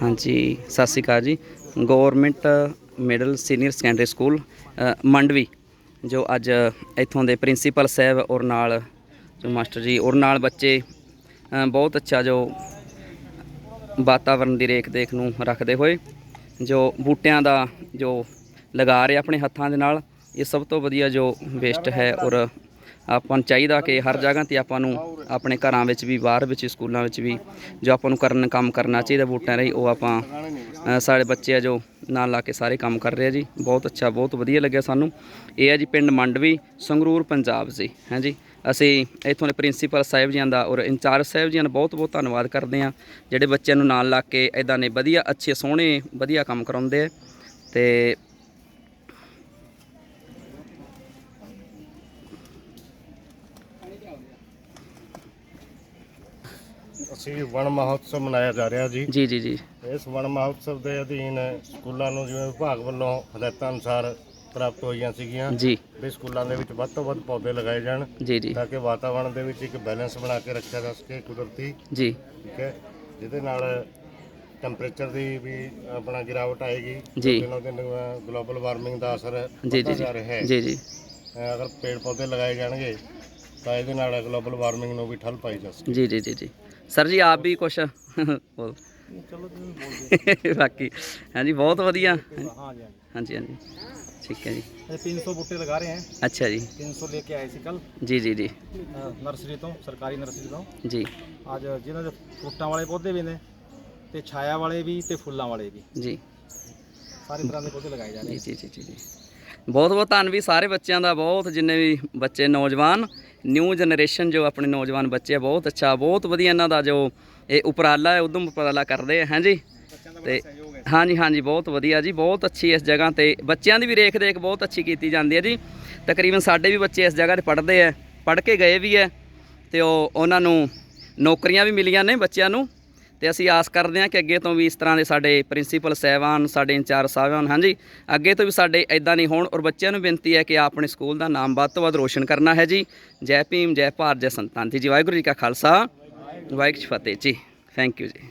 ਹਾਂਜੀ, ਸਤਿ ਸ਼੍ਰੀ ਅਕਾਲ ਜੀ। Government middle senior secondary school Mandvi, ਜੋ ਅੱਜ ਇੱਥੋਂ ਦੇ ਪ੍ਰਿੰਸੀਪਲ ਸਾਹਿਬ ਔਰ ਨਾਲ ਜੋ ਮਾਸਟਰ ਜੀ, ਔਰ ਨਾਲ ਬੱਚੇ ਬਹੁਤ ਅੱਛਾ ਜੋ ਵਾਤਾਵਰਣ ਦੀ ਰੇਖ ਦੇਖ ਨੂੰ ਰੱਖਦੇ ਹੋਏ, ਜੋ ਬੂਟਿਆਂ ਦਾ ਜੋ ਲਗਾ ਰਹੇ ਆਪਣੇ ਹੱਥਾਂ ਦੇ ਨਾਲ, ਇਹ ਸਭ ਤੋਂ ਵਧੀਆ ਜੋ ਵੇਸਟ ਹੈ ਔਰ ਆਪਾਂ ਨੂੰ ਚਾਹੀਦਾ ਕਿ ਹਰ ਜਗ੍ਹਾ ਤੇ ਆਪਾਂ ਨੂੰ ਆਪਣੇ ਘਰਾਂ ਵਿੱਚ ਵੀ, ਬਾਹਰ ਵਿੱਚ ਸਕੂਲਾਂ ਵਿੱਚ ਵੀ ਜੋ ਆਪਾਂ ਨੂੰ ਕਰਨ, ਕੰਮ ਕਰਨਾ ਚਾਹੀਦਾ ਬੂਟਿਆਂ ਲਈ, ਉਹ ਆਪਾਂ ਸਾਡੇ ਬੱਚੇ ਆ ਜੋ ਨਾਲ ਲਾ ਕੇ ਸਾਰੇ ਕੰਮ ਕਰ ਰਹੇ ਆ ਜੀ। ਬਹੁਤ ਅੱਛਾ, ਬਹੁਤ ਵਧੀਆ ਲੱਗਿਆ ਸਾਨੂੰ। ਇਹ ਹੈ ਜੀ ਪਿੰਡ ਮੰਡਵੀ, ਸੰਗਰੂਰ, ਪੰਜਾਬ ਜੀ। ਹਾਂਜੀ ਅਸੀਂ ਇੱਥੋਂ ਦੇ ਪ੍ਰਿੰਸੀਪਲ ਸਾਹਿਬ ਜੀਆਂ ਦਾ ਔਰ ਇੰਚਾਰਜ ਸਾਹਿਬ ਜੀਆਂ ਦਾ ਬਹੁਤ ਬਹੁਤ ਧੰਨਵਾਦ ਕਰਦੇ ਹਾਂ। ਜਿਹੜੇ ਬੱਚਿਆਂ ਨੂੰ ਨਾਲ ਲਾ ਕੇ ਇਦਾਂ ਨੇ ਵਧੀਆ, ਅੱਛੇ, ਸੋਹਣੇ, ਵਧੀਆ ਕੰਮ ਕਰਾਉਂਦੇ ਆ। ਤੇ ਅਸੀਂ ਵਣ ਮਹੋਤਸਵ ਮਨਾਇਆ ਜਾ ਰਿਹਾ ਜੀ। ਜੀ ਜੀ ਜੀ। ਇਸ ਵਣ ਮਹੋਤਸਵ ਦੇ ਅਧੀਨ ਸਕੂਲਾਂ ਨੂੰ ਜਿਵੇਂ ਵਿਭਾਗ ਵੱਲੋਂ ਹਦਾਇਤਾਂ ਅਨੁਸਾਰ ਪ੍ਰਾਪਤ ਹੋਈਆਂ ਸੀਗੀਆਂ। ਜੀ। ਵੀ ਸਕੂਲਾਂ ਦੇ ਵਿੱਚ ਵੱਧ ਤੋਂ ਵੱਧ ਪੌਦੇ ਲਗਾਏ ਜਾਣ ਜੀ ਜੀ। ਤਾਂ ਕਿ ਵਾਤਾਵਰਣ ਦੇ ਵਿੱਚ ਇੱਕ ਬੈਲੈਂਸ ਬਣਾ ਕੇ ਰੱਖਿਆ ਜਾ ਸਕੇ ਕੁਦਰਤੀ। ਜੀ। ਠੀਕ ਹੈ। ਜਿਹਦੇ ਨਾਲ ਟੈਂਪਰੇਚਰ ਦੀ ਵੀ ਆਪਣਾ ਗਿਰਾਵਟ ਆਏਗੀ। ਜੀ। ਦਿਨੋਂ ਦਿਨ ਗਲੋਬਲ ਵਾਰਮਿੰਗ ਦਾ ਅਸਰ ਜੀ ਵੱਧਦਾ ਜੀ। ਜਾ ਰਿਹਾ ਹੈ। ਜੀ ਜੀ। ਅਗਰ ਪੇੜ ਪੌਦੇ ਲਗਾਏ ਜਾਣਗੇ ਤਾਂ ਇਹਦੇ ਨਾਲ ਗਲੋਬਲ ਵਾਰਮਿੰਗ ਨੂੰ ਵੀ ਠੱਲ ਪਾਈ ਜਾ ਸਕੇ ਜੀ ਜੀ ਜੀ ਜੀ। ਸਰ ਜੀ ਆਪ ਵੀ ਕੁਛ ਬੋਲ ਚਲੋ ਤੁਸੀਂ ਬੋਲਦੇ ਬਾਕੀ ਹਾਂਜੀ ਬਹੁਤ ਵਧੀਆ। ਹਾਂਜੀ ਹਾਂਜੀ। ਠੀਕ ਹੈ ਜੀ। 300 ਬੂਟੇ ਲਗਾ ਰਹੇ ਹਾਂ। ਅੱਛਾ ਜੀ। 300 ਲੈ ਕੇ ਆਏ ਸੀ ਕੱਲ ਜੀ ਜੀ ਜੀ। ਨਰਸਰੀ ਤੋਂ ਸਰਕਾਰੀ ਨਰਸਰੀ ਤੋਂ। ਜੀ। ਅੱਜ ਜਿਹਨਾਂ ਦੇ ਫੁੱਟਾਂ ਵਾਲੇ ਪੌਦੇ ਵੀ ਨੇ ਤੇ ਛਾਇਆ ਵਾਲੇ ਵੀ ਤੇ ਫੁੱਲਾਂ ਵਾਲੇ ਵੀ। ਜੀ। ਸਾਰੇ ਤਰ੍ਹਾਂ ਦੇ ਪੌਦੇ ਲਗਾਏ ਜਾ ਰਹੇ ਜੀ ਜੀ ਜੀ ਬਹੁਤ ਬਹੁਤ ਧੰਨਵਾਦ ਸਾਰੇ ਬੱਚਿਆਂ ਦਾ ਬਹੁਤ ਜਿੰਨੇ ਵੀ ਬੱਚੇ ਨੌਜਵਾਨ ਨਿਊ ਜਨਰੇਸ਼ਨ ਜੋ ਆਪਣੇ ਨੌਜਵਾਨ ਬੱਚੇ ਆ ਬਹੁਤ ਅੱਛਾ ਬਹੁਤ ਵਧੀਆ ਇਹਨਾਂ ਦਾ ਜੋ ਇਹ ਉਪਰਾਲਾ ਹੈ ਉਦਮ ਉਪਰਾਲਾ ਕਰਦੇ ਆ ਹਾਂਜੀ ਤੇ ਹਾਂਜੀ ਹਾਂਜੀ ਬਹੁਤ ਵਧੀਆ ਜੀ ਬਹੁਤ ਅੱਛੀ ਇਸ ਜਗ੍ਹਾ ਤੇ ਬੱਚਿਆਂ ਦੀ ਵੀ ਰੇਖ ਦੇਖ ਬਹੁਤ ਅੱਛੀ ਕੀਤੀ ਜਾਂਦੀ ਹੈ ਜੀ। ਤਕਰੀਬਨ ਸਾਡੇ ਵੀ ਬੱਚੇ ਇਸ ਜਗ੍ਹਾ ਤੇ ਪੜ੍ਹਦੇ ਆ ਪੜ੍ਹ ਕੇ ਗਏ ਵੀ ਹੈ ਤੇ ਉਹ ਉਹਨਾਂ ਨੂੰ ਨੌਕਰੀਆਂ ਵੀ ਮਿਲੀਆਂ ਨੇ ਬੱਚਿਆਂ ਨੂੰ। ਤੇ ਅਸੀਂ ਆਸ ਕਰਦੇ ਹਾਂ ਕਿ ਅੱਗੇ ਤੋਂ ਵੀ ਇਸ ਤਰ੍ਹਾਂ ਦੇ ਸਾਡੇ ਪ੍ਰਿੰਸੀਪਲ ਸਾਹਿਬਾਨ, ਸਾਡੇ ਇੰਚਾਰਜ ਸਾਹਿਬਾਨ, ਹਾਂਜੀ, ਅੱਗੇ ਤੋਂ ਵੀ ਸਾਡੇ ਇਦਾਂ ਨਹੀਂ ਹੋਣ ਔਰ ਬੱਚਿਆਂ ਨੂੰ ਬੇਨਤੀ ਹੈ ਕਿ ਆਪਣੇ ਸਕੂਲ ਦਾ ਨਾਮ ਵੱਧ ਤੋਂ ਵੱਧ ਰੋਸ਼ਨ ਕਰਨਾ ਹੈ ਜੀ। ਜੈ ਭੀਮ, ਜੈ ਭਾਰਤ, ਜੈ ਸੰਤਾਂ ਜੀ, ਵਾਹਿਗੁਰੂ ਜੀ ਕਾ ਖਾਲਸਾ, ਵਾਹਿਗੁਰੂ ਜੀ ਫਤਿਹ। ਜੀ ਥੈਂਕ ਯੂ ਜੀ।